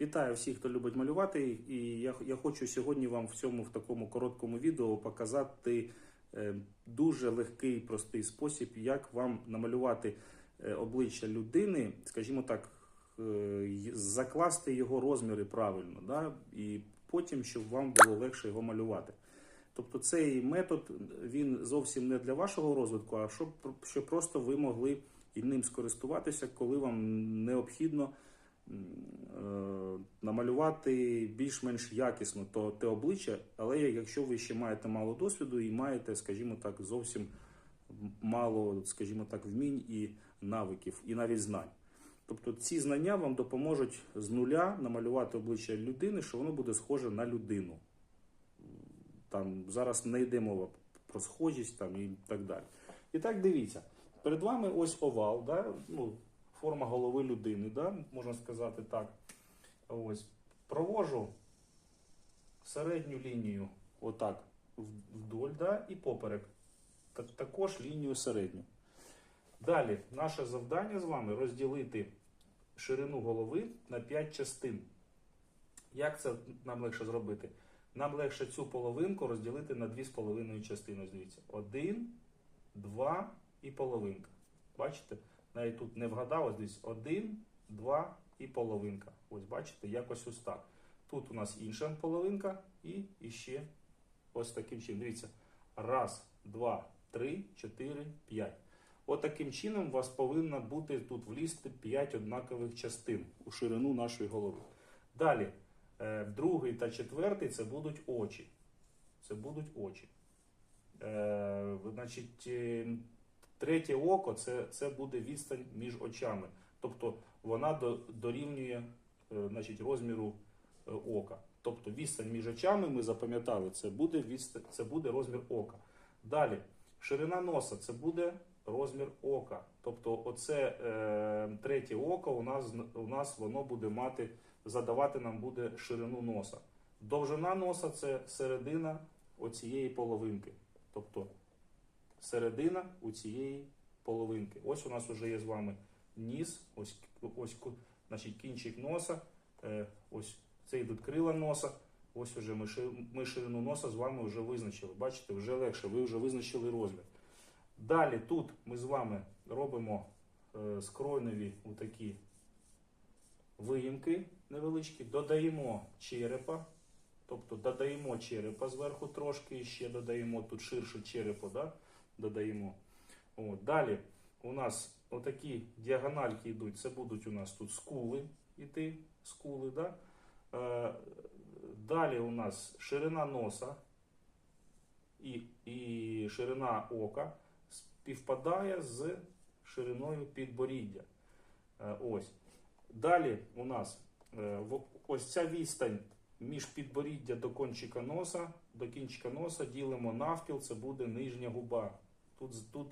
Вітаю всіх, хто любить малювати. І я, я хочу сьогодні вам в цьому в такому короткому відео показати е, дуже легкий, простий спосіб, як вам намалювати е, обличчя людини, скажімо так, е, закласти його розміри правильно, да? і потім, щоб вам було легше його малювати. Тобто цей метод він зовсім не для вашого розвитку, а щоб, щоб просто ви могли і ним скористуватися, коли вам необхідно намалювати більш-менш якісно то те обличчя, але якщо ви ще маєте мало досвіду і маєте, скажімо так, зовсім мало, скажімо так, вмінь і навиків, і навіть знань. Тобто ці знання вам допоможуть з нуля намалювати обличчя людини, що воно буде схоже на людину. Там зараз не йде мова про схожість там, і так далі. І так дивіться, перед вами ось овал, да? ну, форма голови людини, да? можна сказати так. Ось. Провожу середню лінію отак вдоль да? і поперек. Та- Також лінію середню. Далі, наше завдання з вами розділити ширину голови на 5 частин. Як це нам легше зробити? Нам легше цю половинку розділити на 2,5 частини. Дивіться, один, два і половинка. Бачите? Навіть тут не вгадав, ось дивіться, один, два і половинка. Ось бачите, якось ось так. Тут у нас інша половинка і іще ось таким чином. Дивіться, раз, два, три, чотири, п'ять. От таким чином у вас повинно бути тут влізти 5 однакових частин у ширину нашої голови. Далі, е, другий та четвертий це будуть очі. Це будуть очі. Е, значить, е, третє око це, це буде відстань між очами. Тобто вона до, дорівнює е, значить, розміру е, ока. Тобто відстань між очами ми запам'ятали, це буде, відстань, це буде розмір ока. Далі, ширина носа це буде розмір ока. Тобто, оце е, третє око у нас, у нас воно буде мати, задавати нам буде ширину носа. Довжина носа це середина оцієї половинки. Тобто середина у цієї половинки. Ось у нас вже є з вами ніс, ось, ось значить, кінчик носа, е, ось це йдуть крила носа. Ось уже ми, ширину носа з вами вже визначили. Бачите, вже легше, ви вже визначили розмір. Далі тут ми з вами робимо е, скройнові такі виїмки невеличкі, додаємо черепа, тобто додаємо черепа зверху трошки, ще додаємо тут ширше черепо, да? Додаємо. От. Далі у нас отакі діагональки йдуть, це будуть у нас тут скули йти, скули, да? Е, Далі у нас ширина носа і, і ширина ока співпадає з шириною підборіддя. Е, Ось. Далі у нас е, ось ця відстань між підборіддя до кончика носа, до кінчика носа ділимо навпіл, це буде нижня губа. Тут, тут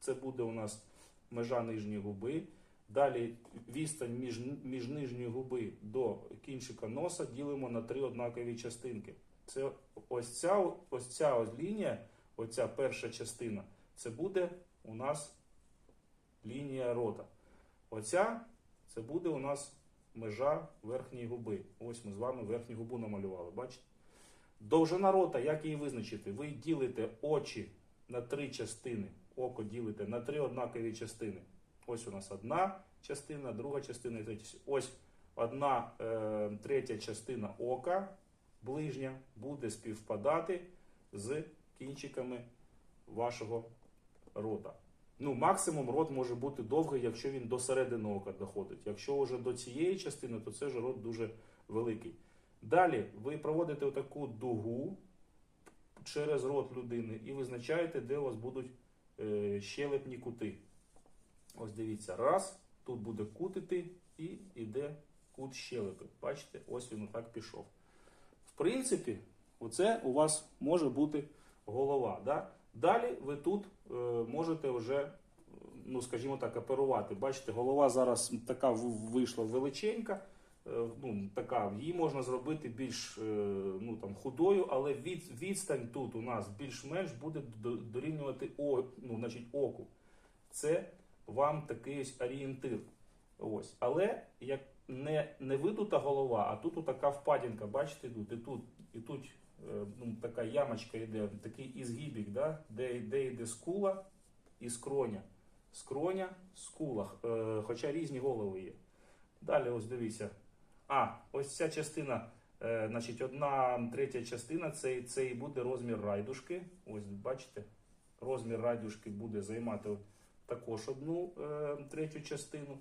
це буде у нас межа нижньої губи. Далі відстань між, між нижньої губи до кінчика носа ділимо на три однакові частинки. Це ось ця, ось ця ось лінія, оця перша частина, це буде у нас лінія рота. Оця це буде у нас межа верхньої губи. Ось ми з вами верхню губу намалювали. Бачите? Довжина рота, як її визначити? Ви ділите очі на три частини. Око ділите на три однакові частини. Ось у нас одна частина, друга частина і третя. Ось одна е, третя частина ока ближня буде співпадати з кінчиками вашого рота. Ну, максимум рот може бути довгий, якщо він до середини ока доходить. Якщо вже до цієї частини, то це вже рот дуже великий. Далі ви проводите отаку дугу через рот людини і визначаєте, де у вас будуть е, щелепні кути. Ось дивіться, раз, тут буде кут іти і йде кут щелепи. Бачите, ось він отак пішов. В принципі, оце у вас може бути голова. Да? Далі ви тут е, можете вже, е, ну скажімо так, оперувати. Бачите, голова зараз така вийшла величенька, ну, така, її можна зробити більш е, ну, там, худою, але від, відстань тут у нас більш-менш буде дорівнювати о, ну, значить, оку. Це вам такий ось орієнтир. Ось. Але як не, не видута голова, а тут така впадінка, бачите, тут, і тут, і тут е, ну, така ямочка йде, такий ізгибік, да? де, де йде скула і скроня. Скроня, скула, е, хоча різні голови є. Далі, ось дивіться. А, ось ця частина, е, значить, одна третя частина це, це і буде розмір райдушки. Ось бачите, розмір райдушки буде займати також одну е, третю частину.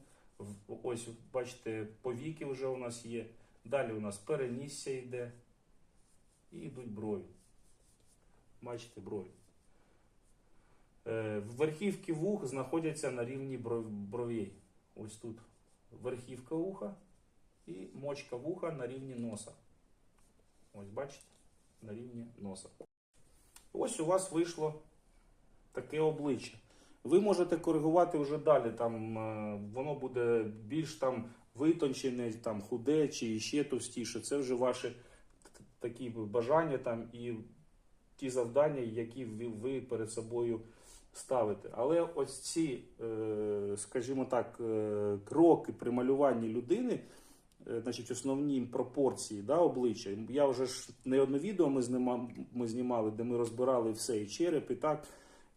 Ось, бачите, повіки вже у нас є. Далі у нас перенісся йде. І йдуть брові. Бачите, брові. Е, Верхівки вух знаходяться на рівні бров- бровей. Ось тут верхівка вуха і мочка вуха на рівні носа. Ось бачите, на рівні носа. Ось у вас вийшло таке обличчя. Ви можете коригувати вже далі. Там е, воно буде більш там витончене, там худе чи ще товстіше. Це вже ваші такі бажання там і ті завдання, які ви, перед собою ставите. Але ось ці, е, скажімо так, е, кроки при малюванні людини. Е, Значить, основні пропорції да, обличчя. Я вже ж не одне відео ми знімали, ми знімали, де ми розбирали все, і череп, і так.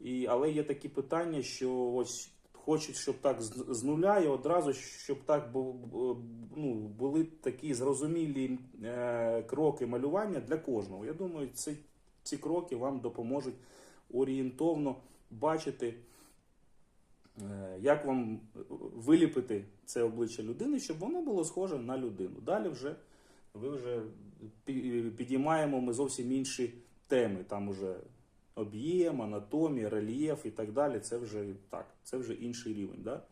І, але є такі питання, що ось хочуть, щоб так з, нуля і одразу, щоб так ну, були такі зрозумілі е, кроки малювання для кожного. Я думаю, ці, ці кроки вам допоможуть орієнтовно бачити, як вам виліпити це обличчя людини, щоб воно було схоже на людину. Далі вже ви вже підіймаємо ми зовсім інші теми. Там уже об'єм, анатомія, рельєф і так далі. Це вже так, це вже інший рівень. Да?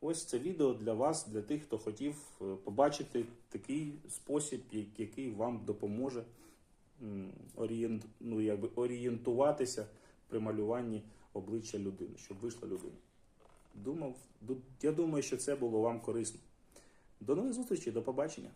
Ось це відео для вас, для тих, хто хотів е, побачити такий спосіб, який вам допоможе орієнт, ну, якби орієнтуватися при малюванні обличчя людини, щоб вийшла людина. Думав, я думаю, що це було вам корисно. До нових зустрічей, до побачення.